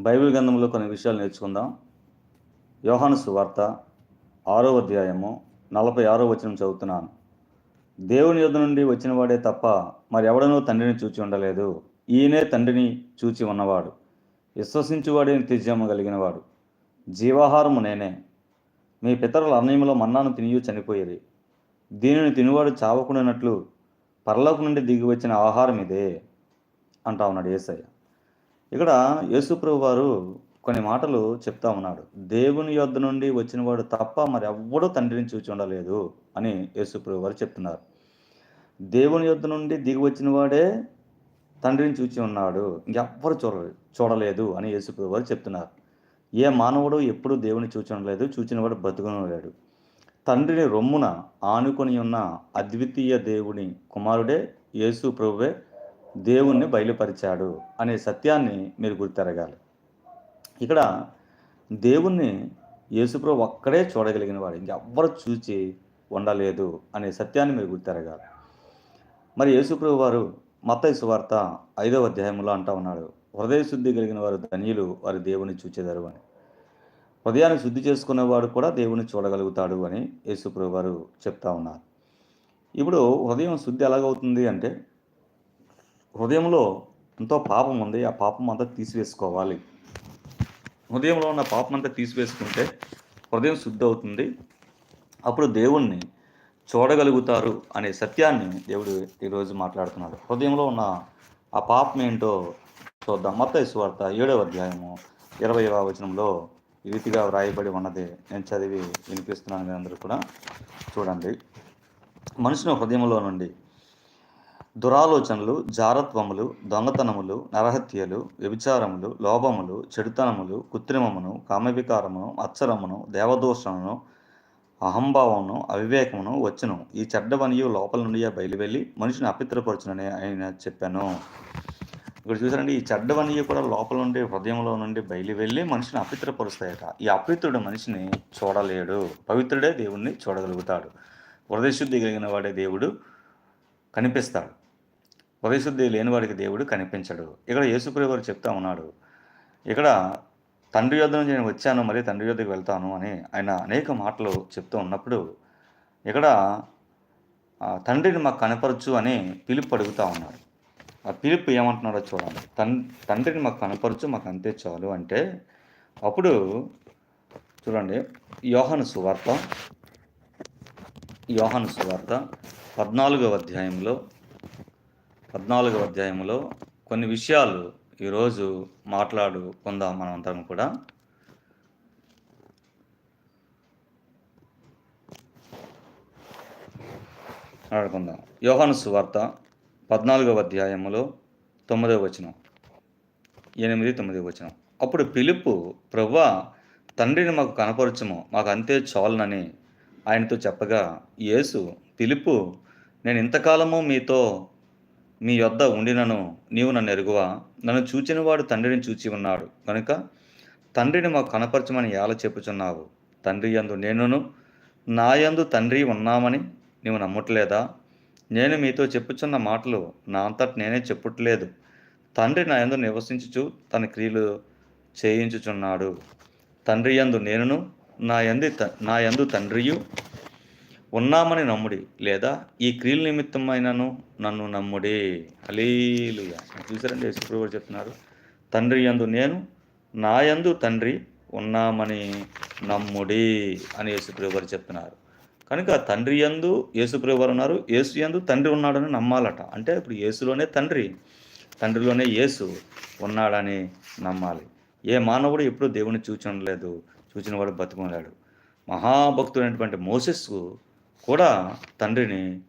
Bible గ్రంథంలో కొన్ని విషయాలు నేర్చుకుందాం. యోహాను సువార్త ఆరో అధ్యాయము నలభై ఆరో వచనం చదువుతున్నాను. దేవుని యొద్ నుండి వచ్చిన వాడే తప్ప మరి ఎవడనూ తండ్రిని చూచి ఉండలేదు. ఈయనే తండ్రిని చూచి ఉన్నవాడు. విశ్వసించువాడే నిత్యజీవము కలిగినవాడు. జీవాహారము నేనే. మీ పితరుల అన్నయములో మన్నాను తినియు చనిపోయేది దీనిని తినువాడు చావకుండానట్లు పరలోకం నుండి దిగి వచ్చిన ఆహారం ఇదే అంటా ఉన్నాడు ఏసయ్య. ఇక్కడ యేసుప్రభు వారు కొన్ని మాటలు చెప్తా ఉన్నాడు. దేవుని యొద్ద నుండి వచ్చినవాడు తప్ప మరి ఎవ్వడూ తండ్రిని చూచి ఉండలేదు అని యేసుప్రభు వారు చెప్తున్నారు. దేవుని యొద్ద నుండి దిగి వచ్చిన వాడే తండ్రిని చూచి ఉన్నాడు. ఇంకెవ్వరు చూడ చూడలేదు అని యేసుప్రభు వారు చెప్తున్నారు. ఏ మానవుడు ఎప్పుడూ దేవుని చూచి ఉండలేదు చూచినవాడు బతుకునలేడు తండ్రిని రొమ్మున ఆనుకొని ఉన్న అద్వితీయ దేవుని కుమారుడే యేసు ప్రభువే. దేవుణ్ణి బయలుపరిచాడు అనే సత్యాన్ని మీరు గుర్తెరగాలి. ఇక్కడ దేవుణ్ణి యేసుప్రభు ఒక్కడే చూడగలిగిన వాడు. ఇంకెవ్వరు చూచి ఉండలేదు అనే సత్యాన్ని మీరు గుర్తెరగాలి. మరి యేసుప్రభు వారు మత సువార్త ఐదవ అధ్యాయంలో అంటా ఉన్నాడు హృదయ శుద్ధి కలిగిన వారు ధనియులు వారి దేవుని చూచేదారు అని. హృదయాన్ని శుద్ధి చేసుకునేవాడు కూడా దేవుని చూడగలుగుతాడు అని యేసుప్రభు వారు చెప్తా ఉన్నారు. ఇప్పుడు హృదయం శుద్ధి ఎలాగవుతుంది అంటే హృదయంలో ఎంతో పాపం ఉంది. ఆ పాపం అంతా తీసివేసుకోవాలి. హృదయంలో ఉన్న పాపం అంతా తీసివేసుకుంటే హృదయం శుద్ధి అవుతుంది. అప్పుడు దేవుణ్ణి చూడగలుగుతారు అనే సత్యాన్ని దేవుడు ఈరోజు మాట్లాడుతున్నాడు. హృదయంలో ఉన్న ఆ పాపం ఏంటో చూద్దాం. మత వార్త ఏడవ అధ్యాయము ఇరవైవ వచనంలో ఈ రీతిగా వ్రాయబడి ఉన్నది. నేను చదివి వినిపిస్తున్నాను మీ అందరూ కూడా చూడండి. మనుషుని హృదయంలో నుండి దురాలోచనలు జారత్వములు దొంగతనములు నరహత్యలు వ్యభిచారములు లోభములు చెడుతనములు కృత్రిమమును కామవికారమును అచ్చరమును దేవదోషమును అహంభావమును అవివేకమును వచ్చును. ఈ చెడ్డవనియు లోపల నుండి బయలువెళ్ళి మనిషిని అపిత్రపరచునని ఆయన చెప్పాను. ఇక్కడ చూసారండి ఈ చెడ్డవనియు కూడా లోపల నుండి హృదయంలో నుండి బయలువెళ్ళి మనిషిని అపిత్రపరుస్తాయట. ఈ అపిత్రుడు మనిషిని చూడలేడు. పవిత్రుడే దేవుణ్ణి చూడగలుగుతాడు. హృదయశుద్ధి కలిగిన వాడే దేవుడు కనిపిస్తాడు. హృదయశుద్ధి లేని వాడికి దేవుడు కనిపించడు. ఇక్కడ యేసుప్రియ వారు చెప్తా ఉన్నాడు ఇక్కడ తండ్రి యొద్ద నుంచి నేను వచ్చాను మరి తండ్రి యొద్దకు వెళ్తాను అని ఆయన అనేక మాటలు చెప్తూ ఉన్నప్పుడు ఇక్కడ ఆ, తండ్రిని మాకు కనపరచు అని పిలుపు అడుగుతా ఉన్నాడు. ఆ పిలుపు ఏమంటున్నాడో చూడండి. తన్ తండ్రిని మాకు కనపరచు మాకు అంతే చాలు అంటే అప్పుడు చూడండి యోహను సువార్త యోహాను సువార్త పద్నాలుగవ అధ్యాయంలో పద్నాలుగవ అధ్యాయంలో కొన్ని విషయాలు ఈరోజు మాట్లాడుకుందాం మనం అందరం కూడా. మాట్లాడుకుందాం యోహాను సువార్త పద్నాలుగవ అధ్యాయములో తొమ్మిదవ వచనం. ఎనిమిది తొమ్మిది వచనం. అప్పుడు పిలుపు ప్రవ్వా తండ్రిని మాకు కనపరచము మాకు అంతే చాలునని ఆయనతో చెప్పగా యేసు పిలుపు నేను ఇంతకాలము మీతో మీ యొద్ద ఉండినను నీవు నన్ను ఎరుగువా? నన్ను చూచినవాడు తండ్రిని చూచి ఉన్నాడు. కనుక తండ్రిని మాకు కనపరచమని ఎలా చెప్పుచున్నావు? తండ్రి యందు నేనును నా యందు తండ్రి ఉన్నామని నీవు నమ్మట్లేదా? నేను మీతో చెప్పుచున్న మాటలు నా అంతట నేనే చెప్పుట్లేదు. తండ్రి నా యందు నివసించుచు తన క్రియలు చేయించుచున్నాడు. తండ్రి యందు నేనును నా యంది త- నా యందు తండ్రియు ఉన్నామని నమ్ముడి లేదా ఈ క్రియల నిమిత్తమైనను నన్ను నమ్ముడి. హలీలుగా చూసారండి యేసుప్రభు గారు చెప్తున్నారు తండ్రి యందు నేను నా యందు తండ్రి ఉన్నామని నమ్ముడి అని యేసుప్రభు గారు చెప్తున్నారు. కనుక తండ్రి యందు యేసుప్రభు ఉన్నారు యేసు యందు తండ్రి ఉన్నాడని నమ్మాలట. అంటే ఇప్పుడు యేసులోనే తండ్రి తండ్రిలోనే యేసు ఉన్నాడని నమ్మాలి. ఏ మానవుడు ఎప్పుడు దేవుని చూచడం లేదు చూచిన వాడు బతుకులేడు మహాభక్తుడైనటువంటి మోసెస్కు కూడా తండ్రిని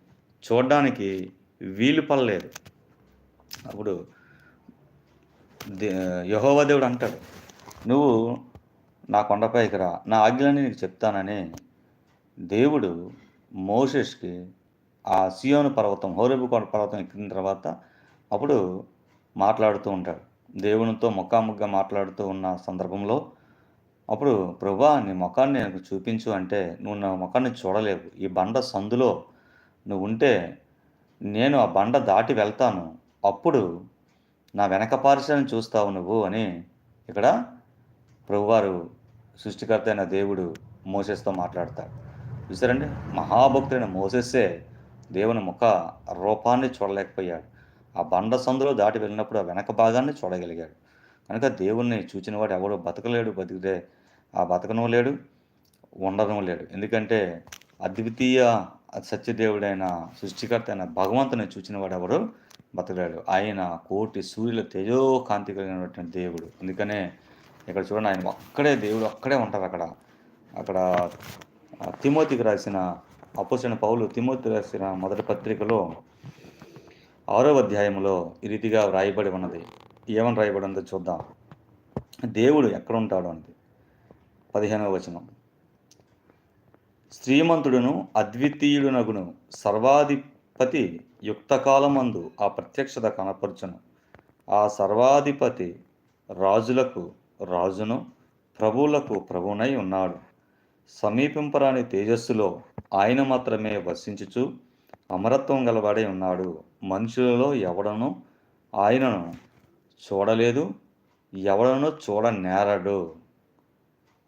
చూడడానికి వీలు పడలేదు. అప్పుడు దే దేవుడు అంటాడు నువ్వు నా కొండపైకి రా. నా ఆజ్ఞలని నీకు చెప్తానని దేవుడు మోషేష్కి ఆ సియోను పర్వతం హోరేబు కొండ పర్వతం ఎక్కిన తర్వాత అప్పుడు మాట్లాడుతూ ఉంటాడు. దేవునితో ముఖాముఖిగా మాట్లాడుతూ ఉన్న సందర్భంలో అప్పుడు ప్రభా నీ ముఖాన్ని నాకు చూపించు అంటే నువ్వు నా ముఖాన్ని చూడలేవు. ఈ బండ సందులో నువ్వు ఉంటే నేను ఆ బండ దాటి వెళ్తాను. అప్పుడు నా వెనక పార్శ్వాన్ని చూస్తావు నువ్వు అని ఇక్కడ ప్రభువారు సృష్టికర్త అయిన దేవుడు మోసేస్తో మాట్లాడతాడు. చూసారండి? మహాభక్తుడైన మోసెస్సే దేవుని ముఖ రూపాన్ని చూడలేకపోయాడు. ఆ బండ సందులో దాటి వెళ్ళినప్పుడు ఆ వెనక భాగాన్ని చూడగలిగాడు. కనుక దేవుణ్ణి చూచినవాడు ఎవడో బతకలేడు బతికితే ఆ బతకను లేడు ఉండడం లేడు. ఎందుకంటే అద్వితీయ సత్యదేవుడైన సృష్టికర్త అయిన భగవంతుని చూచినవాడు ఎవడు బతకలేడు. ఆయన కోటి సూర్యుల తేజోకాంతి కలిగినటువంటి దేవుడు. అందుకనే ఇక్కడ చూడండి ఆయన ఒక్కడే దేవుడు ఒక్కడే ఉంటారు అక్కడ. అక్కడ తిమోతికి రాసిన అపోసిన పౌలు తిమోతి రాసిన మొదటి పత్రికలో ఆరో అధ్యాయంలో ఈ రీతిగా వ్రాయబడి ఉన్నది. ఏమని రాయబడిందో చూద్దాం. దేవుడు ఎక్కడుంటాడు ఉంటాడు పదిహేనవ వచనం. శ్రీమంతుడును అద్వితీయుడునగును సర్వాధిపతి యుక్తకాలమందు ఆ ప్రత్యక్షత కనపరచును. ఆ సర్వాధిపతి రాజులకు రాజును ప్రభువులకు ప్రభువునై ఉన్నాడు. సమీపింపరాని తేజస్సులో ఆయన మాత్రమే వసించుచు అమరత్వం గలవాడై ఉన్నాడు. మనుషులలో ఎవడను ఆయనను చూడలేదు ఎవడనో చూడనేరడు.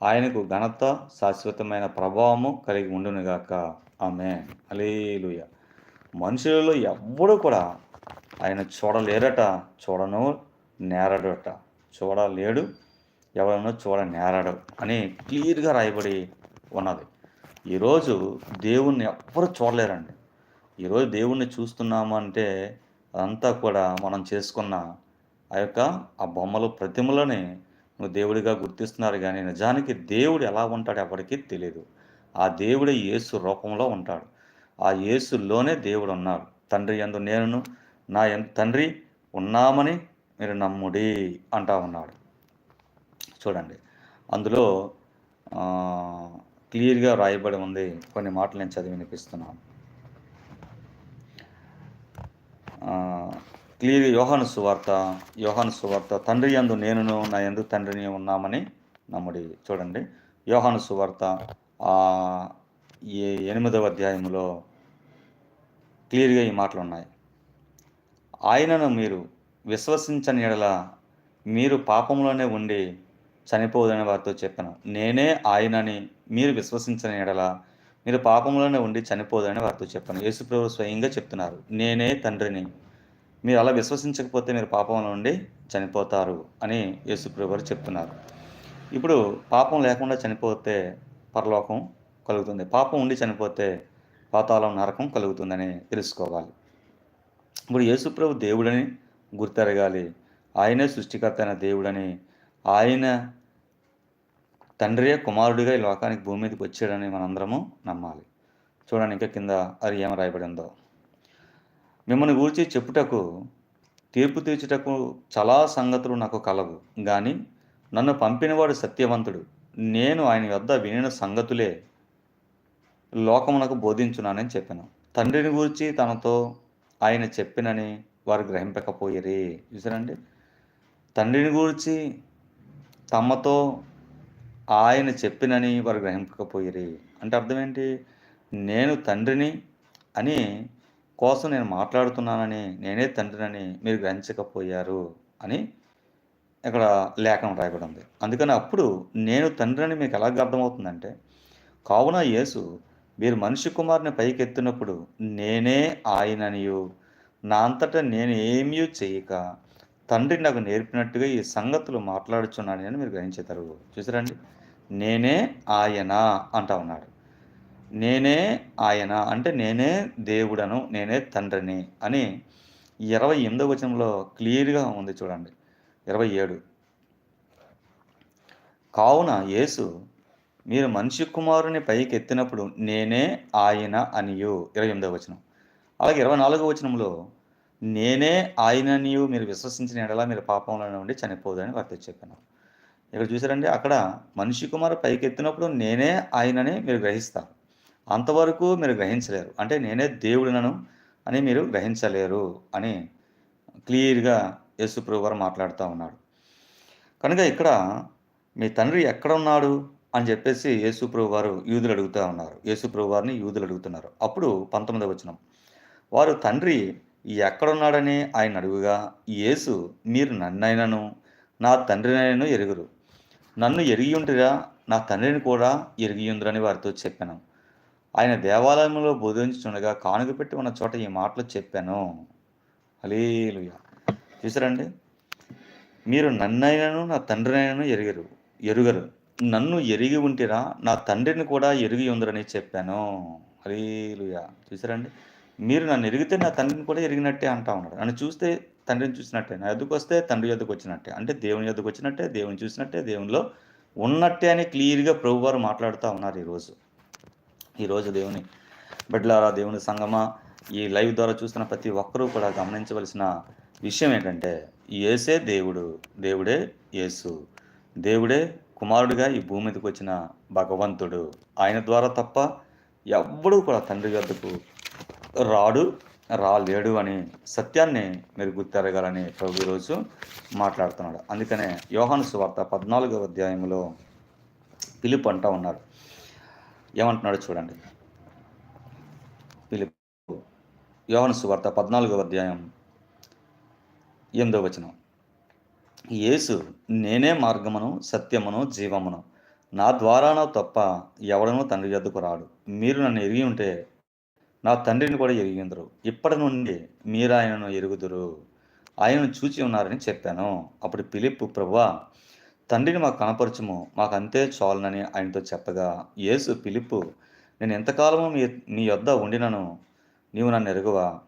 ఆయనకు ఘనత శాశ్వతమైన ప్రభావము కలిగి ఉండునుగాక. ఆమె అలేలుయ మనుషులలో ఎవ్వడు కూడా ఆయన చూడలేరట చూడను నేరడట. చూడలేడు ఎవరనో చూడ నేరడు అని క్లియర్గా రాయబడి ఉన్నది. ఈరోజు దేవుణ్ణి ఎవ్వరు చూడలేరండి. ఈరోజు దేవుణ్ణి చూస్తున్నాము అంటే అదంతా కూడా మనం చేసుకున్న ఆ యొక్క ఆ బొమ్మలు ప్రతిమలని నువ్వు దేవుడిగా గుర్తిస్తున్నారు కానీ నిజానికి దేవుడు ఎలా ఉంటాడు ఎవరికీ తెలియదు ఆ దేవుడే యేసు రూపంలో ఉంటాడు. ఆ యేసులోనే దేవుడు ఉన్నాడు తండ్రి ఎందు నేను నా తండ్రి ఉన్నామని మీరు నమ్ముడి అంటా ఉన్నాడు. చూడండి. అందులో క్లియర్గా రాయబడి ఉంది. కొన్ని మాటలు నేను చదివి వినిపిస్తున్నాను. క్లియర్ యోహాను సువార్త యోహాను సువార్త తండ్రి యందు నేనును నా యందు తండ్రిని ఉన్నామని నమ్ముడి. చూడండి. యోహాను సువార్త ఆ, ఎనిమిదవ అధ్యాయంలో క్లియర్గా ఈ మాటలు ఉన్నాయి ఆయనను మీరు విశ్వసించని ఎడల మీరు పాపంలోనే ఉండి చనిపోదని వారితో చెప్పాను. నేనే ఆయనని మీరు విశ్వసించని ఎడల మీరు పాపంలోనే ఉండి చనిపోదని వారితో చెప్పాను. యేసుప్రభు స్వయంగా చెప్తున్నారు. నేనే తండ్రిని మీరు అలా విశ్వసించకపోతే మీరు పాపంలో ఉండి చనిపోతారు అని యేసుప్రభు చెప్తున్నారు. ఇప్పుడు పాపం లేకుండా చనిపోతే పరలోకం కలుగుతుంది. పాపం ఉండి చనిపోతే పాతాళం నరకం కలుగుతుందని తెలుసుకోవాలి. ఇప్పుడు యేసుప్రభు దేవుడని గుర్తెరగాలి. ఆయనే సృష్టికర్త అయిన దేవుడని ఆయన తండ్రియే కుమారుడిగా ఈ లోకానికి భూమి మీదకి వచ్చాడని మనందరము నమ్మాలి. చూడండి ఇంకా కింద అది ఏమ రాయబడి ఉందో మిమ్మల్ని గూర్చి చెప్పుటకు తీర్పు తీర్చుటకు చాలా సంగతులు నాకు కలవు. కానీ నన్ను పంపినవాడు సత్యవంతుడు. నేను ఆయన వద్ద వినిన సంగతులే లోకమునకు బోధించున్నానని చెప్పాను. తండ్రిని గూర్చి తనతో ఆయన చెప్పినని వారు గ్రహింపకపోయిరి. చూసారండి తండ్రిని గూర్చి తమతో ఆయన చెప్పినని వారు గ్రహింపకపోయిరి. అంటే అర్థం ఏంటి? నేను తండ్రిని అని కోసం నేను మాట్లాడుతున్నానని నేనే తండ్రినని మీరు గ్రహించకపోయారు అని ఇక్కడ లేఖనం రాయబడి ఉంది. అందుకని అప్పుడు నేను తండ్రిని మీకు ఎలాగ అర్థమవుతుందంటే కావున యేసు మీరు మనిషి కుమారుని పైకెత్తినప్పుడు నేనే ఆయననియు నా అంతటా నేను ఏమీ చేయక తండ్రి నాకు నేర్పినట్టుగా ఈ సంగతులు మాట్లాడుచున్నాను అని మీరు గ్రహించేతారు చూసారండి? నేనే ఆయన అంటా ఉన్నాడు. నేనే ఆయన అంటే నేనే దేవుడను నేనే తండ్రిని అని ఇరవై ఎనిమిదో వచనంలో క్లియర్గా ఉంది చూడండి. ఇరవై ఏడు. కావున యేసు మీరు మనిషి కుమారుని పైకి ఎత్తినప్పుడు నేనే ఆయన అనియు. ఇరవై ఎనిమిదో వచనం. అలాగే ఇరవై నాలుగో వచనంలో నేనే ఆయననియు మీరు విశ్వసించిన ఎడలా మీరు పాపంలో ఉండి చనిపోదని వారితో చెప్పాను. ఇక్కడ చూసారండి అక్కడ మనిషి కుమారు పైకి ఎత్తినప్పుడు నేనే ఆయనని మీరు గ్రహిస్తారు. అంతవరకు మీరు గ్రహించలేరు. అంటే నేనే దేవుడినను అని మీరు గ్రహించలేరు అని క్లియర్గా యేసుప్రభు వారు మాట్లాడుతూ ఉన్నాడు. కనుక ఇక్కడ మీ తండ్రి ఎక్కడ ఉన్నాడు అని చెప్పేసి యేసుప్రభు వారు యూదులు అడుగుతూ ఉన్నారు. యేసుప్రభు వారిని యూదులు అడుగుతున్నారు. అప్పుడు పంతొమ్మిదవ వచనం. వారు తండ్రి ఎక్కడున్నాడని ఆయన అడుగుగా యేసు మీరు నన్నైనను నా తండ్రినైనను ఎరుగురు. నన్ను ఎరిగి ఉంటురా నా తండ్రిని కూడా ఎరిగి ఉందిరని వారితో చెప్పాను. ఆయన దేవాలయంలో బోధించుండగా కానుక పెట్టి ఉన్న చోట ఈ మాటలు చెప్పాను. హలేలుయ చూసారండి మీరు నన్నైనను నా తండ్రినైనను ఎరుగరు ఎరుగరు. నన్ను ఎరిగి ఉంటిరా నా తండ్రిని కూడా ఎరిగి ఉందరని చెప్పాను. అలీలుయ చూసారండి మీరు నన్ను ఎరిగితే నా తండ్రిని కూడా ఎరిగినట్టే అంటా ఉన్నాడు. నన్ను చూస్తే తండ్రిని చూసినట్టే నా ఎదుకు వస్తే తండ్రి ఎదుకు వచ్చినట్టే. అంటే దేవుని ఎదుకు వచ్చినట్టే దేవుని చూసినట్టే దేవునిలో ఉన్నట్టే అని క్లియర్గా ప్రభువారు మాట్లాడుతూ ఉన్నారు ఈరోజు. ఈరోజు దేవుని బిడ్డలారా దేవుని సంగమా ఈ లైవ్ ద్వారా చూస్తున్న ప్రతి ఒక్కరూ కూడా గమనించవలసిన విషయం ఏంటంటే ఏసే దేవుడు దేవుడే యేసు. దేవుడే కుమారుడిగా ఈ భూమి మీదకి వచ్చిన భగవంతుడు. ఆయన ద్వారా తప్ప ఎవ్వడూ కూడా తండ్రి వద్దకు రాడు రాలేడు అని సత్యాన్ని మీరు గుర్తెరగాలని ప్రభు ఈరోజు మాట్లాడుతున్నాడు. అందుకనే యోహాను సువార్త పద్నాలుగో అధ్యాయంలో పిలుపు అంటా ఉన్నాడు ఏమంటున్నాడు చూడండి. పిలుపు యోహాను సువార్త పద్నాలుగో అధ్యాయం ఎందో వచనం. యేసు నేనే మార్గమును సత్యమును జీవమును. నా ద్వారానో తప్ప ఎవడనూ తండ్రి ఎద్దుకు రాడు. మీరు నన్ను ఎరిగి ఉంటే నా తండ్రిని కూడా ఎరిగిందరు. ఇప్పటి నుండి మీరు ఆయనను ఎరుగుదురు. ఆయనను చూచి ఉన్నారని చెప్పాను. అప్పుడు పిలిప్పు ప్రభువా తండ్రిని మాకు కనపరచము మాకు అంతే చాలునని ఆయనతో చెప్పగా యేసు పిలుపు నేను ఎంతకాలము మీ నీ యొద్ద ఉండినను? నీవు నన్ను ఎరుగువా?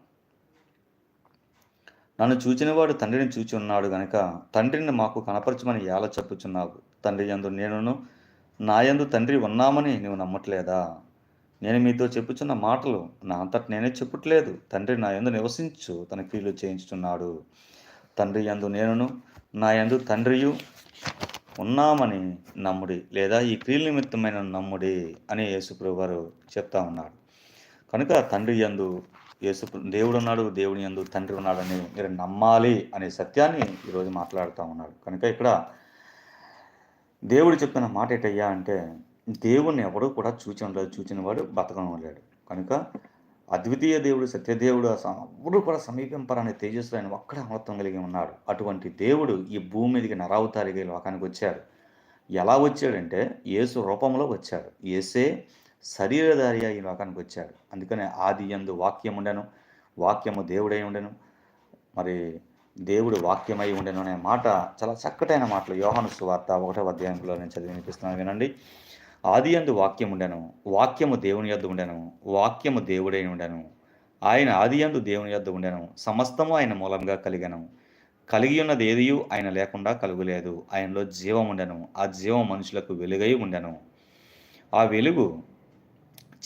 నన్ను చూచినవాడు తండ్రిని చూచి ఉన్నాడు గనక తండ్రిని మాకు కనపరచమని ఎలా చెప్పుచున్నావు? తండ్రి యందు నేనును నా యందు తండ్రి ఉన్నామని నీవు నమ్మట్లేదా? నేను మీతో చెప్పుచున్న మాటలు నా అంతటి నేనే చెప్పట్లేదు. తండ్రి నా యందు నివసించు తన క్రియలు చేయించుచున్నాడు. తండ్రి యందు నేనును నా యందు తండ్రియు ఉన్నామని నమ్ముడి లేదా ఈ క్రియల నిమిత్తమైన నమ్ముడి అని యేసుప్రభు వారు చెప్తా ఉన్నాడు కనుక తండ్రి యందు యేసు దేవుడు ఉన్నాడు దేవుని యందు తండ్రి ఉన్నాడని మీరు నమ్మాలి అనే సత్యాన్ని ఈరోజు మాట్లాడుతూ ఉన్నాడు కనుక ఇక్కడ దేవుడు చెప్పిన మాట ఏంటయ్యా అంటే దేవుణ్ణి ఎవడూ కూడా చూచి ఉండలేదు చూచిన వాడు బతకడం లేడు కనుక అద్వితీయ దేవుడు సత్యదేవుడు ఎవరు కూడా సమీపింపరాని తేజస్సు ఆయన ఒక్కడే అమృతం కలిగి ఉన్నాడు. అటువంటి దేవుడు ఈ భూమి మీదకి నరావతారిగా ఈ లోకానికి వచ్చాడు. ఎలా వచ్చాడంటే యేసు రూపంలో వచ్చాడు. ఏసే శరీరధారిగా ఈ లోకానికి వచ్చాడు. అందుకనే ఆది యందు వాక్యం ఉండెను వాక్యము దేవుడై ఉండెను మరి దేవుడు వాక్యమై ఉండెను అనే మాట చాలా చక్కటైన మాటలు. యోహాను సువార్త ఒకటో అధ్యాయంలో నేను చదివి వినిపిస్తున్నాను వినండి. ఆది అందు వాక్యం ఉండెను వాక్యము దేవుని యొద్ద ఉండెను వాక్యము దేవుడై ఉండెను. ఆయన ఆది అందు దేవుని యొద్ద ఉండెను సమస్తము ఆయన మూలంగా కలిగను. కలిగి ఉన్నది ఏదియు ఆయన లేకుండా కలుగులేదు. ఆయనలో జీవం ఉండెను ఆ జీవం మనుషులకు వెలుగై ఉండెను. ఆ వెలుగు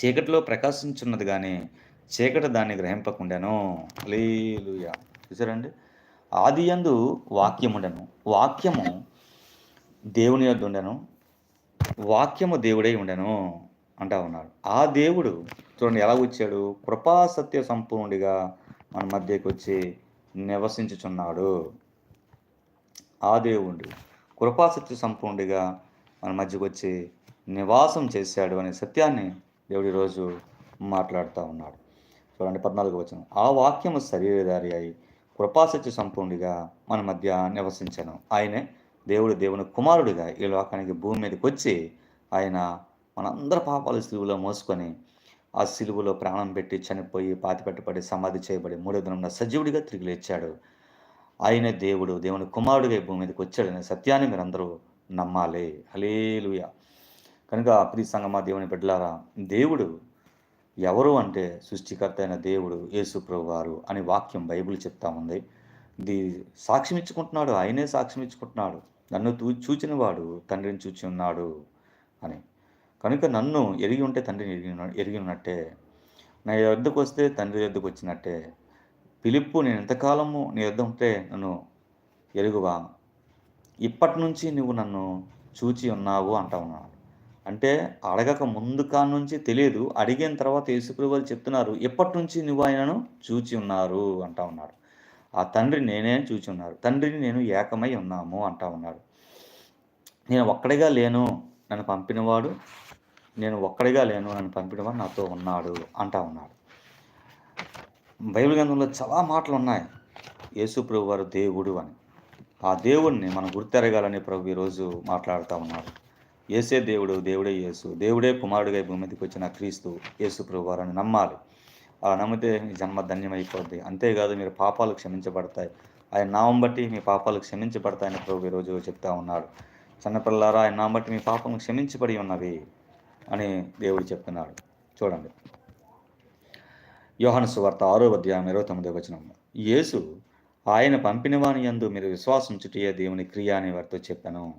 చీకటిలో ప్రకాశించున్నది కానీ చీకటి దాన్ని గ్రహింపకుండాను. లేలుయ చూసారండి ఆది అందు వాక్యం ఉండెను వాక్యము దేవుని యొద్ద ఉండెను వాక్యము దేవుడై ఉండెను అంటా ఉన్నాడు. ఆ దేవుడు చూడండి ఎలా వచ్చాడు? కృపా సత్య సంపూర్ణుడిగా మన మధ్యకి వచ్చి నివసించుచున్నాడు. ఆ దేవుడు కృపా సత్య సంపూర్ణుడిగా మన మధ్యకు వచ్చి నివాసం చేశాడు అనే సత్యాన్ని దేవుడు ఈరోజు మాట్లాడుతూ ఉన్నాడు. చూడండి పద్నాలుగు వచ్చిన ఆ వాక్యము శరీరధారి అయి కృపాసత్య సంపూర్ణుడిగా మన మధ్య నివసించను. ఆయనే దేవుడు దేవుని కుమారుడిగా ఈ లోకానికి భూమి మీదకి వచ్చి ఆయన మనందరి పాపాలు సిలువలో మోసుకొని ఆ సిలువలో ప్రాణం పెట్టి చనిపోయి పాతిపెట్టబడి సమాధి చేయబడి మూడో దినంలో సజీవుడిగా తిరిగి లేచాడు. ఆయనే దేవుడు దేవుని కుమారుడిగా భూమి మీదకి వచ్చాడనే సత్యాన్ని మీరందరూ నమ్మాలి. హలేలుయ కనుక ప్రీ సంగమా దేవుని బిడ్డలారా దేవుడు ఎవరు అంటే సృష్టికర్త అయిన దేవుడు యేసుప్రభు వారు అని వాక్యం బైబిల్ చెప్తా ఉంది. ది సాక్ష్యం ఇచ్చుకుంటున్నాడు ఆయనే సాక్ష్యం ఇచ్చుకుంటున్నాడు. నన్ను తూ చూచిన వాడు తండ్రిని చూచి ఉన్నాడు అని. కనుక నన్ను ఎరిగి ఉంటే తండ్రిని ఎరిగి ఎరిగి ఉన్నట్టే. నా యొద్దకు వస్తే తండ్రి యొద్దకు వచ్చినట్టే. పిలుపు నేను ఎంతకాలము నీ యొద్ద ఉంటే నన్ను ఎరుగువా? ఇప్పటి నుంచి నువ్వు నన్ను చూచి ఉన్నావు అంటా ఉన్నాడు. అంటే అడగక ముందు కాడ నుంచి తెలియదు. అడిగిన తర్వాత యేసుప్రభు వాళ్ళు చెప్తున్నారు ఎప్పటి నుంచి నువ్వు ఆయనను చూచి ఉన్నారు అంటా ఉన్నాడు. ఆ తండ్రి నేనే చూచి ఉన్నారు తండ్రిని నేను ఏకమై ఉన్నాము అంటా ఉన్నాడు నేను ఒక్కడిగా లేను నన్ను పంపినవాడు నేను ఒక్కడిగా లేను నన్ను పంపినవాడు నాతో ఉన్నాడు అంటా ఉన్నాడు బైబిల్ గ్రంథంలో చాలా మాటలు ఉన్నాయి యేసు ప్రభు వారు దేవుడు అని. ఆ దేవుణ్ణి మనం గుర్తెరగాలని ప్రభు ఈరోజు మాట్లాడుతూ ఉన్నాడు ఏసే దేవుడు దేవుడే యేసు. దేవుడే కుమారుడిగా భూమిదికి వచ్చిన క్రీస్తు యేసు ప్రభు వారని నమ్మాలి. అలా నమ్మితే మీ జన్మ ధన్యమైపోద్ది. అంతేకాదు మీరు పాపాలు క్షమించబడతాయి. ఆయన నామం బట్టి మీ పాపాలు క్షమించబడతాయని ప్రభు ఈరోజు చెప్తా ఉన్నాడు. చిన్నపిల్లారా ఆయన నామం బట్టి మీ పాపం క్షమించబడి ఉన్నవి అని దేవుడు చెప్తున్నాడు. చూడండి. యోహన సువార్త ఆరో అధ్యాయం ఇరవై తొమ్మిదో వచనం. యేసు ఆయన పంపిన వాని యందు మీరు విశ్వాసం చుటియే దేవుని క్రియ అని వారితో చెప్పాను.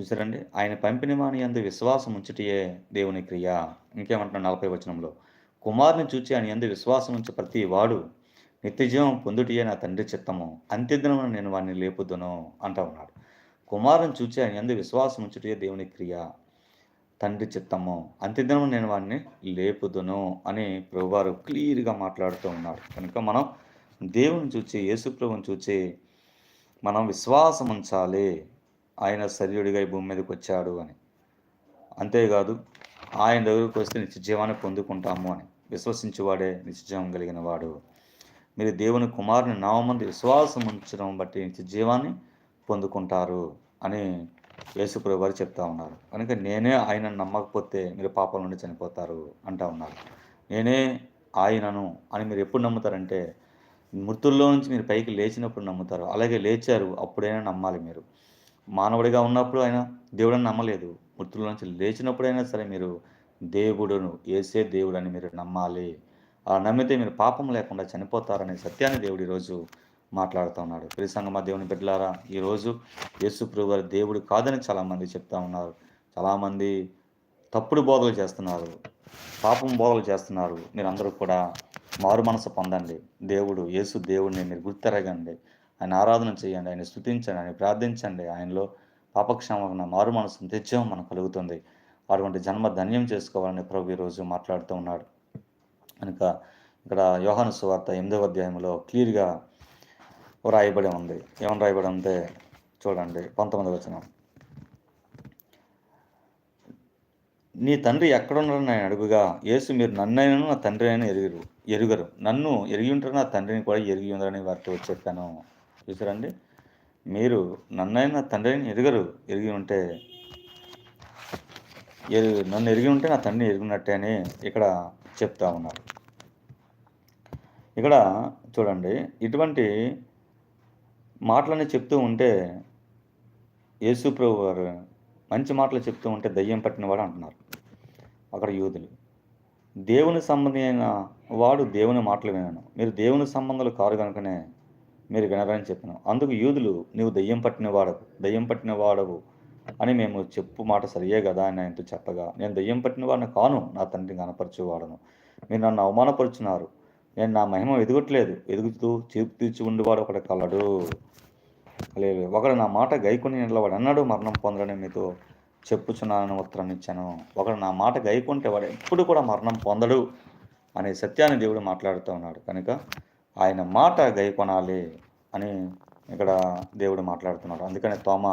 చూసారండి? ఆయన పంపిన వాని యందు విశ్వాసం ఉంచుటియే దేవుని క్రియ. ఇంకేమంటున్నాడు నలభై వచనంలో? కుమారుని చూచి ఆయన ఎందు విశ్వాసం ఉంచి ప్రతి వాడు నిత్యజీవం పొందుటియే నా తండ్రి చిత్తము. అంత్యదినమున నేను వాడిని లేపుదును అంటా ఉన్నాడు. కుమారుని చూచి ఆయన ఎందు విశ్వాసం ఉంచుటే దేవుని క్రియ. తండ్రి చిత్తము. అంత్యదినం నేను వాడిని లేపుదును అని ప్రభువారు క్లియర్గా మాట్లాడుతూ ఉన్నాడు. కనుక మనం దేవుని చూచి యేసుప్రభుని చూచి మనం విశ్వాసం ఉంచాలి. ఆయన శరీరుడిగా ఈ భూమి మీదకి వచ్చాడు అని. అంతేకాదు ఆయన దగ్గరకు వస్తే నిత్యజీవాన్ని పొందుకుంటాము అని. విశ్వసించేవాడే నిత్యజీవం కలిగిన వాడు. మీరు దేవుని కుమారుని నామందు విశ్వాసం ఉంచడం బట్టి నిత్యజీవాన్ని పొందుకుంటారు అని యేసుప్రభు వారు చెప్తా ఉన్నారు. కనుక నేనే ఆయన నమ్మకపోతే మీరు పాపం నుండి చనిపోతారు అంటా ఉన్నారు. నేనే ఆయనను అని మీరు ఎప్పుడు నమ్ముతారంటే మృతుల్లో నుంచి మీరు పైకి లేచినప్పుడు నమ్ముతారు. అలాగే లేచారు అప్పుడైనా నమ్మాలి మీరు. మానవుడిగా ఉన్నప్పుడు ఆయన దేవుడని నమ్మలేదు. మృతుల నుంచి లేచినప్పుడైనా సరే మీరు దేవుడును ఏసే దేవుడని మీరు నమ్మాలి. ఆ నమ్మితే మీరు పాపం లేకుండా చనిపోతారనే సత్యాన్ని దేవుడు ఈరోజు మాట్లాడుతూ ఉన్నాడు. ప్రియ సంగమ దేవుని బిడ్డలారా ఈరోజు యేసు ప్రభు దేవుడు కాదని చాలామంది చెప్తా ఉన్నారు. చాలామంది తప్పుడు బోధలు చేస్తున్నారు. పాపం బోధలు చేస్తున్నారు. మీరందరూ కూడా మారు మనసు పొందండి. దేవుడు యేసు దేవుడిని మీరు గుర్తెరగండి. ఆయన ఆరాధన చేయండి. ఆయన స్థుతించండి. ఆయన ప్రార్థించండి. ఆయనలో పాపక్షేమమైన మారు మనసు నిత్యం మనకు కలుగుతుంది. అటువంటి జన్మ ధన్యం చేసుకోవాలని ప్రభు ఈరోజు మాట్లాడుతూ ఉన్నాడు. కనుక ఇక్కడ యోహాను సువార్త ఎనిమిదవ అధ్యాయంలో క్లియర్గా రాయబడి ఉంది. ఏమని రాయబడి ఉంటే చూడండి పంతొమ్మిది వచనం. నీ తండ్రి ఎక్కడున్నారని నేను అడుగుగా యేసు మీరు నన్నైనా నా తండ్రి అయినా ఎరుగురు. ఎరుగరు. నన్ను ఎరిగి ఉంటారు నా తండ్రిని కూడా ఎరిగి ఉందని వారితో చెప్పాను. చూసారండి? మీరు నన్నైనా నా తండ్రిని ఎరుగరు ఎరిగి ఉంటే. ఎరు నన్ను ఎరిగి ఉంటే నా తండ్రిని ఎరిగినట్టే అని ఇక్కడ చెప్తా ఉన్నారు. ఇక్కడ చూడండి ఇటువంటి మాటలని చెప్తూ ఉంటే యేసు ప్రభు గారు మంచి మాటలు చెప్తూ ఉంటే దయ్యం పట్టినవాడు అంటున్నారు. అక్కడ యూదులు. దేవుని సంబంధమైన వాడు దేవుని మాటలు వినను. మీరు దేవుని సంబంధాలు కారు కనుకనే మీరు వినరని చెప్పాను. అందుకు యూదులు నీవు దయ్యం పట్టిన వాడవు దయ్యం పట్టిన వాడవు అని మేము చెప్పు మాట సరియే కదా అని ఆయనతో చెప్పగా నేను దయ్యం పట్టిన వాడిని కాను నా తండ్రిని కనపరచువాడను మీరు నన్ను అవమానపరుచున్నారు. నేను నా మహిమ ఎదుగట్లేదు. ఎదుగుతూ చేపు తీర్చి ఉండేవాడు ఒకటి కలడు. లేదు ఒకడు నా మాట గైకొని నిలవాడు అన్నాడు మరణం పొందడని మీతో చెప్పుచున్నానని ఉత్తరం ఇచ్చాను. ఒకడు నా మాట గైకుంటే వాడు ఎప్పుడు కూడా మరణం పొందడు అనే సత్యాన్ని దేవుడు మాట్లాడుతూ ఉన్నాడు. కనుక ఆయన మాట గైకొనాలి అని ఇక్కడ దేవుడు మాట్లాడుతున్నాడు. అందుకనే తోమ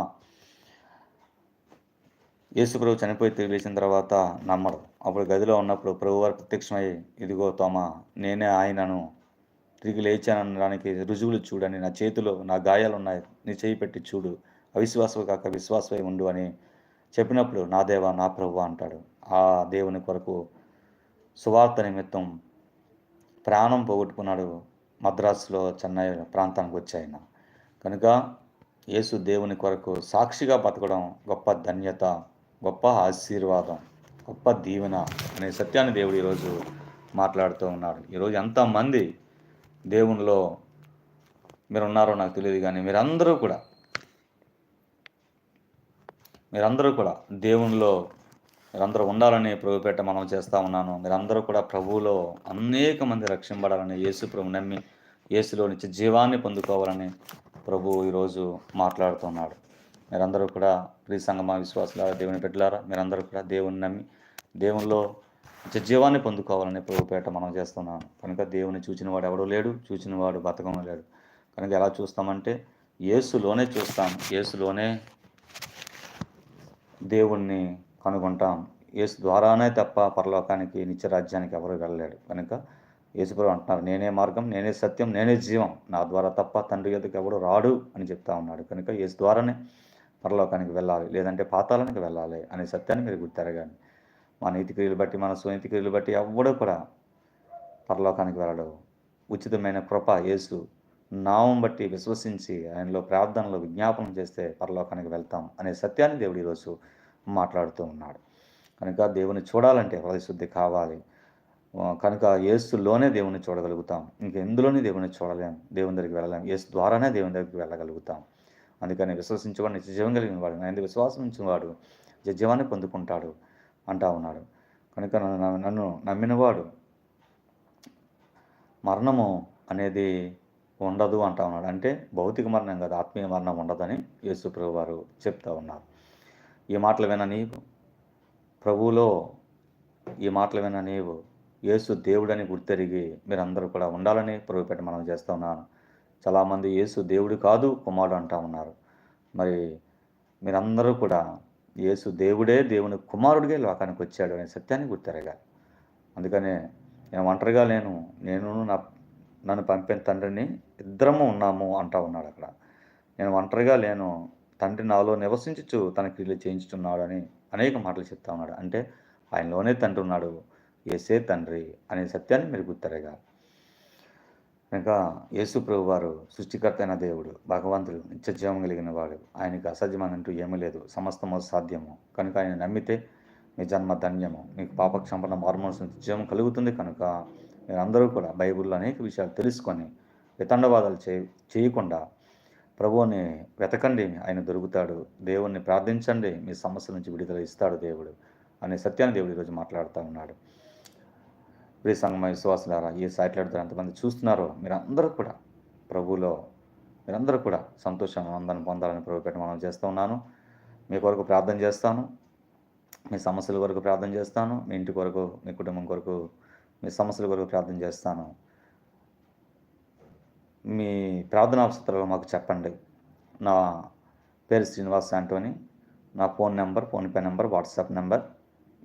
యేసుప్రభు చనిపోయి తిరిగి లేచిన తర్వాత నమ్మడు అప్పుడు గదిలో ఉన్నప్పుడు ప్రభు వారు ప్రత్యక్షమై ఇదిగో తోమ నేనే ఆయనను తిరిగి లేచాననడానికి రుజువులు చూడని నా చేతిలో నా గాయాలు ఉన్నాయి నీ చేయి పెట్టి చూడు. అవిశ్వాసము కాక విశ్వాసమై ఉండు అని చెప్పినప్పుడు నా దేవా నా ప్రభు అంటాడు. ఆ దేవుని కొరకు సువార్త నిమిత్తం ప్రాణం పోగొట్టుకున్నాడు మద్రాసులో చెన్నై ప్రాంతానికి వచ్చాయన. కనుక యేసు దేవుని కొరకు సాక్షిగా బతకడం గొప్ప ధన్యత గొప్ప ఆశీర్వాదం గొప్ప దీవెన అనే సత్యాన్ని దేవుడు ఈరోజు మాట్లాడుతూ ఉన్నాడు. ఈరోజు ఎంతమంది దేవునిలో మీరు ఉన్నారో నాకు తెలియదు కానీ మీరందరూ కూడా మీరందరూ కూడా దేవునిలో మీరందరూ ఉండాలని ప్రభుపేట మనం చేస్తూ ఉన్నాను. మీరందరూ కూడా ప్రభువులో అనేక మంది రక్షింపడాలని యేసు ప్రభు నమ్మి యేసులో నుంచి జీవాన్ని పొందుకోవాలని ప్రభు ఈరోజు మాట్లాడుతున్నాడు. మీరందరూ కూడా ప్రీ సంగమ విశ్వాసులారా దేవుని పెట్టలారా మీరందరూ కూడా దేవుని నమ్మి దేవునిలో నిత్య జీవాన్ని పొందుకోవాలని ప్రభుపేట మనం చేస్తున్నాం కనుక దేవుని చూచిన వాడు ఎవడూ లేడు చూచిన వాడు బతకం లేడు కనుక ఎలా చూస్తామంటే యేసులోనే చూస్తాం. యేసులోనే దేవుణ్ణి కనుగొంటాం. యేసు ద్వారానే తప్ప పరలోకానికి నిత్యరాజ్యానికి ఎవరు వెళ్ళలేడు కనుక యేసుప్రభు అంటున్నారు నేనే మార్గం నేనే సత్యం నేనే జీవం. నా ద్వారా తప్ప తండ్రి ఎదుకు ఎవడు రాడు అని చెప్తా ఉన్నాడు. కనుక యేసు ద్వారానే పరలోకానికి వెళ్ళాలి లేదంటే పాతాళానికి వెళ్ళాలి అనే సత్యాన్ని మీరు గుర్తెరగాలి మా నీతి క్రియలు బట్టి మన స్వనీతి క్రియలు బట్టి ఎవడు కూడా పరలోకానికి వెళ్ళడు. ఉచితమైన కృప యేసు నామం బట్టి విశ్వసించి ఆయనలో ప్రార్థనలు విజ్ఞాపనం చేస్తే పరలోకానికి వెళ్తాం అనే సత్యాన్ని దేవుడు ఈరోజు మాట్లాడుతూ ఉన్నాడు. కనుక దేవుని చూడాలంటే హృదయశుద్ధి కావాలి. కనుక ఏసులోనే దేవుని చూడగలుగుతాం. ఇంక ఎందులోనే దేవుని చూడలేం? దేవుని దగ్గరికి వెళ్ళలేం. యేసు ద్వారానే దేవుని దగ్గరికి వెళ్ళగలుగుతాం. అందుకని విశ్వసించేవాడు నిత్య జీవం కలిగిన వాడు. ఆయన విశ్వాసం ఉంచేవాడు జజ్జీవాన్ని పొందుకుంటాడు అంటా ఉన్నాడు. కనుక నన్ను నన్ను నమ్మినవాడు మరణము అనేది ఉండదు అంటా ఉన్నాడు. అంటే భౌతిక మరణం కాదు ఆత్మీయ మరణం ఉండదని యేసు ప్రభు వారు చెప్తా ఉన్నారు. ఈ మాటలు విన నీవు. ప్రభువులో ఈ మాటలు విన నీవు. యేసు దేవుడని గుర్తెరిగి మీరందరూ కూడా ఉండాలని ప్రభు పెట్టి మనం చేస్తూ ఉన్నాను. చాలామంది యేసు దేవుడు కాదు కుమారుడు అంటా ఉన్నారు. మరి మీరందరూ కూడా యేసు దేవుడే దేవుని కుమారుడిగా లోకానికి వచ్చాడు అనే సత్యాన్ని గుర్తెరగాలి. అందుకనే నేను ఒంటరిగా లేను నేను నా నన్ను పంపిన తండ్రిని ఇద్దరము ఉన్నాము అంటా ఉన్నాడు అక్కడ. నేను ఒంటరిగా లేను తండ్రి నాలో నివసించుచు తన క్రియలు చేయించుతున్నాడు అని అనేక మాటలు చెప్తా ఉన్నాడు. అంటే ఆయనలోనే తండ్రి ఉన్నాడు. ఏసే తండ్రి అనే సత్యాన్ని మీరు గుర్తెరగాలి. ఇంకా యేసు ప్రభు వారు సృష్టికర్త అయిన దేవుడు భగవంతుడు నిత్య జీవం కలిగిన వాడు. ఆయనకి అసాధ్యమనంటూ ఏమీ లేదు. సమస్తము సాధ్యము. కనుక ఆయన నమ్మితే మీ జన్మ ధన్యము. మీకు పాపక్షంపణ మార్మోల్సిన జీవం కలుగుతుంది కనుక మీరందరూ కూడా బైబిల్లో అనేక విషయాలు తెలుసుకొని వితండవాదాలు చే చేయకుండా ప్రభువుని వెతకండి ఆయన దొరుకుతాడు. దేవుణ్ణి ప్రార్థించండి మీ సమస్యల నుంచి విడుదల ఇస్తాడు దేవుడు అనే సత్యాన్ని దేవుడు ఈరోజు మాట్లాడుతూ ఉన్నాడు. ప్రియ సంగమ విశ్వాసులారా ఈ సాటిలైట్ ఎంతమంది చూస్తున్నారో మీరందరూ కూడా ప్రభువులో మీరందరూ కూడా సంతోషం ఆనందాన్ని పొందాలని ప్రభు మనం చేస్తూ ఉన్నాను. మీ కొరకు ప్రార్థన చేస్తాను మీ సమస్యల కొరకు ప్రార్థన చేస్తాను మీ ఇంటి కొరకు మీ కుటుంబం కొరకు మీ సమస్యల కొరకు ప్రార్థన చేస్తాను. మీ ప్రార్థనా అవసరాలు మాకు చెప్పండి. నా పేరు శ్రీనివాస్ ఆంటోని. నా phone number PhonePe number WhatsApp number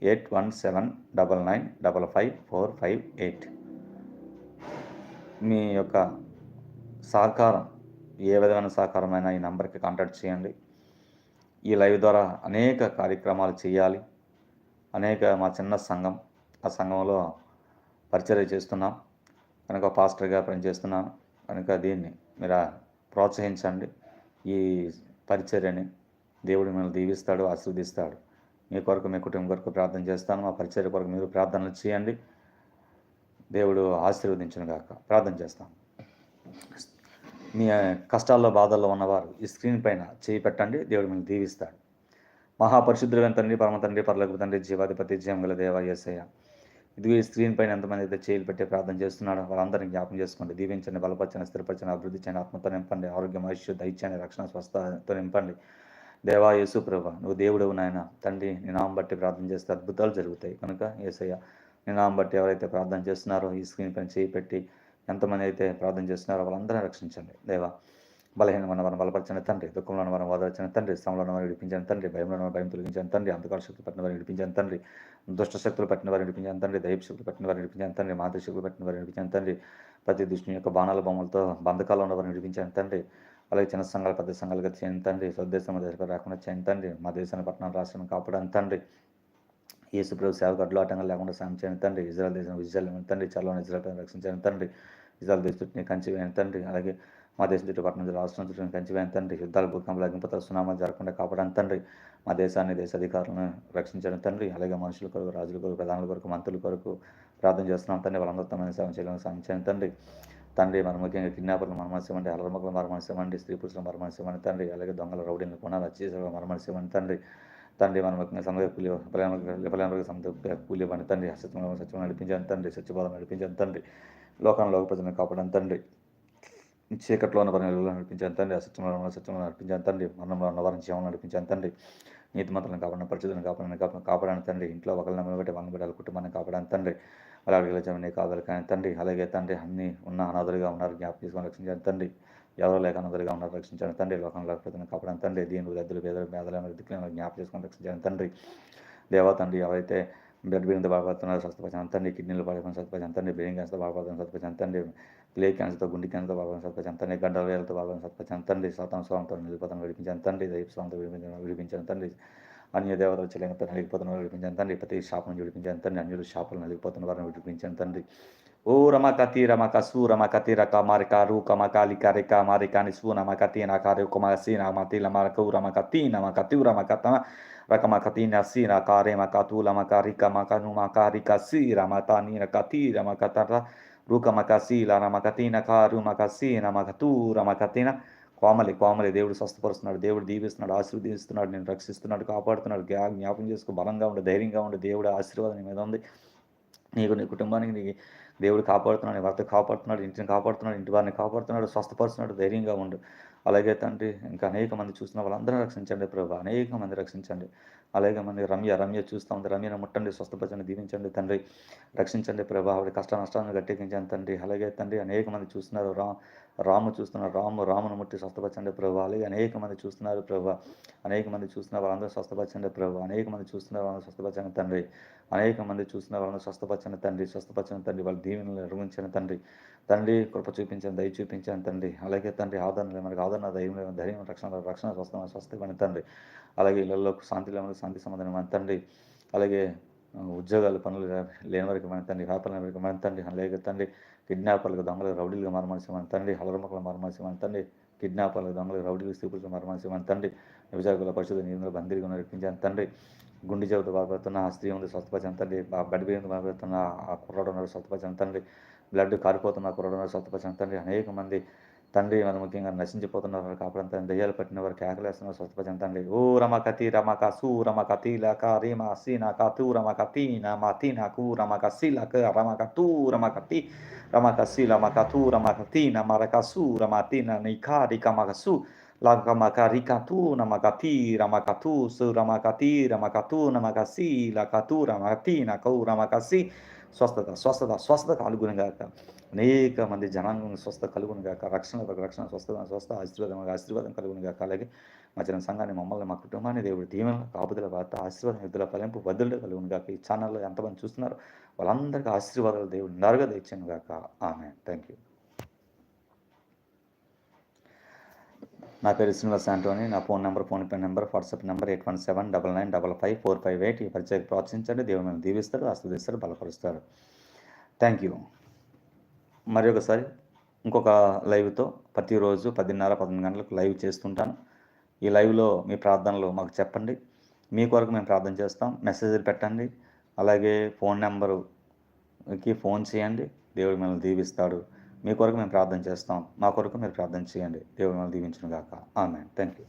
eight one seven double nine double five four five eight. మీ యొక్క సహకారం ఏ విధమైన సహకారమైన ఈ నెంబర్కి కాంటాక్ట్ చేయండి. ఈ లైవ్ ద్వారా అనేక కార్యక్రమాలు చేయాలి. అనేక మా చిన్న సంఘం ఆ సంఘంలో పరిచర్య చేస్తున్నాం. కనుక పాస్టర్గా పనిచేస్తున్నాను. కనుక దీన్ని మీరు ప్రోత్సహించండి. ఈ పరిచర్యని దేవుడు మిమ్మల్ని దీవిస్తాడు ఆశీర్వదిస్తాడు. మీ కొరకు మీ కుటుంబం కొరకు ప్రార్థన చేస్తాను. మా పరిచర్య కొరకు మీరు ప్రార్థనలు చేయండి. దేవుడు ఆశీర్వదించిన గాక. ప్రార్థన చేస్తాను. మీ కష్టాల్లో బాధల్లో ఉన్నవారు ఈ స్క్రీన్ పైన చేయి పెట్టండి. దేవుడు మిమ్మల్ని దీవిస్తాడు. మహాపరిశుద్ధులైన తండ్రి పరమ తండ్రి పర్లకు తండ్రి జీవాధిపతి జీవం గల దేవ యేసయ్య. ఇదిగో ఈ స్క్రీన్ పైన ఎంతమంది అయితే చేయలు పెట్టి ప్రార్థన చేస్తున్నాడో వాళ్ళందరినీ జ్ఞాపం చేసుకోండి. దీవించండి బలపరచండి స్థిరపరచండి అభివృద్ధి చేయండి ఆత్మతో నింపండి ఆరోగ్యం ఆయుష్య దయచండి రక్షణ స్వస్థతో నింపండి. దేవా యేసు ప్రభ నువ్వు దేవుడవు నాయన. తండ్రి నినామం బట్టి ప్రార్థన చేస్తే అద్భుతాలు జరుగుతాయి. కనుక యేసయ్య నినామం బట్టి ఎవరైతే ప్రార్థన చేస్తున్నారో ఈ స్క్రీన్ పైన చేయి పెట్టి ఎంతమంది అయితే ప్రార్థన చేస్తున్నారో వాళ్ళందరినీ రక్షించండి. దేవా బలహీన మన మనం బలపరిచిన తండ్రి దుఃఖంలో మనం ఓదార్చిన తండ్రి శ్రమలో మనం విడిపించిన తండ్రి భయంలో మనం భయం తొలగించిన తండ్రి అంధకార శక్తులు పట్టిన వారిని విడిపించిన తండ్రి దుష్ట శక్తులు పట్టిన వారిని విడిపించిన తండ్రి దైవ శక్తులు పట్టిన వారిని విడిపించిన తండ్రి మాతృ శక్తులు పట్టిన వారిని విడిపించిన తండ్రి ప్రతి దుష్టుని యొక్క బాణాల బొమ్మలతో బంధకాలు ఉన్న వారిని విడిపించిన తండ్రి అలాగే చిన్న సంఘాలు పెద్ద సంఘాలుగా చేయని తండ్రి స్వదేశం దేశం రాకుండా చేయని తండ్రి మా దేశాన్ని పట్టణం రాష్ట్రం కాపాడని తండ్రి యేసు ప్రభు సేవకు అడ్డు ఆటంగా లేకుండా సాయం చేయని తండ్రి ఇజ్రాయల్ దేశం విజయాలు తండ్రి చల్లని ఇజ్రాయల్ రక్షించని తండ్రి ఇజ్రాయల్ దేశ కంచి వేయని తండ్రి అలాగే మా దేశం చుట్టూ పట్టణం జిల్లా రాష్ట్రం చుట్టూ కంచివేయని తండ్రి యుద్ధాలు భూకంపాలు అగ్నిపత్ర సునామాలు జరగకుండా కాపాడని తండ్రి మా దేశాన్ని దేశ అధికారులను రక్షించడం తండ్రి అలాగే మనుషుల కొరకు రాజుల కొరకు ప్రధానుల కొరకు మంత్రుల కొరకు ప్రార్థన చేస్తున్నాం తండ్రి. వాళ్ళందరూ సేవ చేయాలని సాయం తండ్రి. తండ్రి మన ముఖ్యంగా కిడ్నాపర్లు మరమనిసేమండి అలరమకులు మరమనిసేమండి స్త్రీ పురుషులు మరమనిసేమని తండ్రి. అలాగే దొంగల రౌడీలను కొనాలి వచ్చేసేవాళ్ళు మరమనిసేమని తండ్రి. తండ్రి మన ముఖ్యంగా సమయ కూలి విఫలమైన సమయ కూలి ఇవ్వండి తండ్రి. సత్యం సత్యం నడిపించండి తండ్రి. సత్యబోధం నడిపించండి తండ్రి. లోకంలో ప్రజలను కాపాడని తండ్రి. చీకట్లో ఉన్న పనులు నడిపించాను తండ్రి అసత్యంలో ఉన్న సత్యంలో నడిపించాను తండ్రి మరణంలో ఉన్న వారిని జీవనం నడిపించాను తండ్రి నీతి మంత్రులను కాపాడిన పరిస్థితులను కాపాడిన కాపాడాను కాపాడని తండ్రి. ఇంట్లో ఒకరిని నిలబెట్టి వాళ్ళని బిడ్డల కుటుంబాన్ని కాపాడని తండ్రి. అలాగే విలజమని కావాలి కానీ తండ్రి. అలాగే తండ్రి అన్ని ఉన్న అనాథులుగా ఉన్నారు. జ్ఞాపకం తీసుకొని రక్షించాను తండ్రి. ఎవరో లేక అనాథులుగా ఉన్నారు. రక్షించాను తండ్రి. లోకంలో ప్రతిని కాపాడాను తండ్రి. దీని దద్దులు పేదలు పేదలు దిక్కులను జ్ఞాపకం చేసుకొని రక్షించాను తండ్రి. దేవా తండ్రి ఎవరైతే బ్లడ్ బ్రెయిన్తో బాధపడుతున్నారు స్వస్థపరిచిన తండ్రి. కిడ్నీలు బాధపడిన స్వస్థపరిచిన తండ్రి. బ్రెయిన్ క్యాన్సర్తో బాధపడుతున్న స్వస్థపరిచిన తండ్రి. ప్లే క్యాన్సర్తో గుండె క్యాన్సర్తో బాబాను స్వస్థపరిచిన తండ్రి గడ్డల వేలతో బాబాను స్వస్థపరిచిన తండ్రి సాతాన స్వామితో నిలిపోతాను విడిపించాను తండ్రి దైవ స్వామితో విడిపించిన విడిపించాను తండ్రి అన్య దేవతల చెల్లెంతో నలిగిపోతున్న వారిని విడిపించిన తండ్రి ప్రతి శాపం నుంచి విడిపించాను తండ్రి అన్యులు శాపలు నలిగిపోతున్న వారిని విడిపించాను తండ్రి. ఓ రమకతి రమకసు రమకతి రక మారిక రూక మకాలిక రిక మారిక నిసు నమకతి నకారి కుమసి నమతి లమరకు రమకతి నమకతి రమకత రకమకతి నసి నకారే మకతు లమకారిక మకను మకారిక సి రమతాని రకతి రమకత రూక మకసి రమకతి కారు మకసి నమకతు రమకతిన కోమలి కోమలి దేవుడు స్వస్థపరుస్తున్నాడు దేవుడు దీవిస్తున్నాడు ఆశీర్వదిస్తున్నాడు నేను రక్షిస్తున్నాడు కాపాడుతున్నాడు జ్ఞాపం చేసుకో బలంగా ఉండు ధైర్యంగా ఉండు దేవుడు ఆశీర్వాదం నీ మీద ఉంది. నీకు నీ కుటుంబానికి నీ దేవుడు కాపాడుతున్నాడు నీ భర్త కాపాడుతున్నాడు ఇంటిని కాపాడుతున్నాడు ఇంటి వారిని కాపాడుతున్నాడు స్వస్థపరుస్తున్నాడు ధైర్యంగా ఉండు. అలాగే తండ్రి ఇంకా అనేక మంది చూస్తున్న వాళ్ళందరూ రక్షించండి ప్రభు అనేక మంది రక్షించండి. అలాగే మంది రమ్య రమ్య చూస్తూ ఉంది. రమ్యను ముట్టండి స్వస్థపరచండి దీవించండి తండ్రి. రక్షించండి ప్రభు ఆవిడ కష్ట నష్టాలను గట్టెక్కించండి తండ్రి. అలాగే తండ్రి అనేక మంది చూస్తున్నారు. రా రాము చూస్తున్న రాము రామును ముట్టి స్వస్థపరచండి ప్రభు. అలాగే అనేక మంది చూస్తున్నారు ప్రభు. అనేక మంది చూస్తున్న వాళ్ళందరూ స్వస్థపరచండి ప్రభు. అనేక మంది చూస్తున్న వాళ్ళందరూ స్వస్థపరచండి తండ్రి. అనేక మంది చూస్తున్న వాళ్ళని స్వస్థపచ్చని తండ్రి. స్వస్థపచ్చని తండ్రి. వాళ్ళ దీవెనలు నిర్వహించిన తండ్రి. తండ్రి కృప చూపించండి దయ చూపించండి తండ్రి. అలాగే తండ్రి ఆదరణ మనకి ఆదరణ ధైర్యం ధైర్యం రక్షణ రక్షణ స్వస్థ స్వస్థమైన తండ్రి. అలాగే ఇళ్ళలో శాంతి లేని శాంతి సంబంధం తండ్రి. అలాగే ఉద్యోగాలు పనులు లేని వరకు మన తండ్రి వ్యాపారం వరకు మన తండ్రి లేక తండ్రి కిడ్నాపర్లకు దొంగలు రౌడీలుగా మరమనిసి మన తండ్రి హలరమకులు మరమనిసి మన తండ్రి కిడ్నాపర్లకు దొంగలకు రౌడీలు స్థితులకు మరమనిసి మన తండ్రి విభజకుల పరిశుద్ధ నీరు బందీలుగా నడిపించాను తండ్రి గుండె చెబుతూ బాగుపడుతున్న ఆ స్త్రీ ఉంది స్వస్థపరిచిన తండ్రి ఆ బడి మీద ఆ కుర్రాడు ఉన్నాడు స్వస్థపరిచిన తండ్రి బ్లడ్ కారిపోతున్న కుర్రాడు ఉన్నాడు స్వస్థపరిచిన తండ్రి అనేక మంది తండ్రి మనం ముఖ్యంగా నశించిపోతున్నారు కాపాడంతా దయ్యాలు పట్టిన వారు కేకలేస్తున్నారు స్వస్థపచన తండ్రి ఓ రమకతి రమక సు రమకతి లక రీమ సీన కతు రమకతి నమతి నాకు రమకసి లక రమకతు రమకతి రమకసి రమకతు రమకతి నమరకసు రమతి నికారి కమకసు లకమకరికతు నమకతి రమకతు సు రమకతి రమకతు నమకసి లకతు రమకతి నకౌ రమకసి స్వస్థత స్వస్థత స్వస్థత అనుగుణంగా అనేక మంది జనాంగం స్వస్థ కలుగును గాక రక్షణ రక్షణ స్వస్థ స్వస్థ ఆశీర్వాదం ఆశీర్వాదం కలుగును గాక. అలాగే మా జన సంఘాన్ని మమ్మల్ని మా కుటుంబాన్ని దేవుడు దీవెన కాపుదల వార్త ఆశీర్వాదం ఎద్దుల ఫలింపు బదులు కలుగును గాక. ఈ ఛానల్లో ఎంతమంది చూస్తున్నారు వాళ్ళందరికీ ఆశీర్వాదాలు దేవుడు నరుగా తెచ్చాను గాక. ఆమె థ్యాంక్ యూ. నా పేరు శ్రీనివాస్ ఆంటోని. నా phone number PhonePe number WhatsApp number eight one seven double nine double five four five eight ఈ పరిచయం ప్రోత్సహించండి. దేవుడు మేము దీవిస్తాడు ఆస్వాదిస్తాడు బలపరుస్తారు. Thank you. మరి ఒకసారి ఇంకొక లైవ్తో ప్రతిరోజు పదిన్నర పదకొండు గంటలకు లైవ్ చేస్తుంటాను. ఈ లైవ్లో మీ ప్రార్థనలు మాకు చెప్పండి. మీ కొరకు మేము ప్రార్థన చేస్తాం. మెసేజ్లు పెట్టండి. అలాగే ఫోన్ నెంబరుకి ఫోన్ చేయండి. దేవుడు మిమ్మల్ని దీవిస్తాడు. మీ కొరకు మేము ప్రార్థన చేస్తాం. మా కొరకు మీరు ప్రార్థన చేయండి. దేవుడు మిమ్మల్ని దీవించను గాక ఆమె థ్యాంక్ యూ